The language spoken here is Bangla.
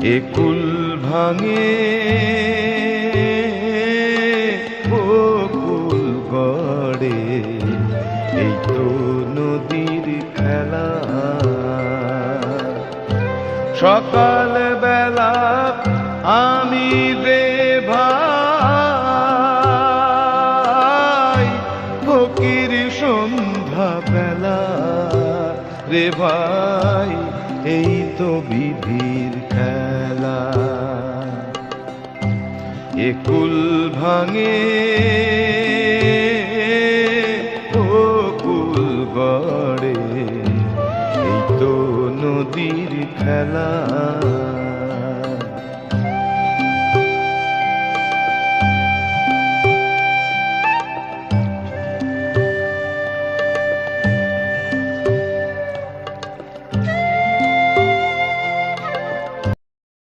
একুল ভাঙে বকুল গড়ে। এই তো নদীর খেলা। সকাল বেলা আমি রে ভাই, ফকির সন্ধ্যা বেলা রে ভাই এই তো বিধির খেলা। একুল ভাঙে কুল এই তো নদীর খেলা।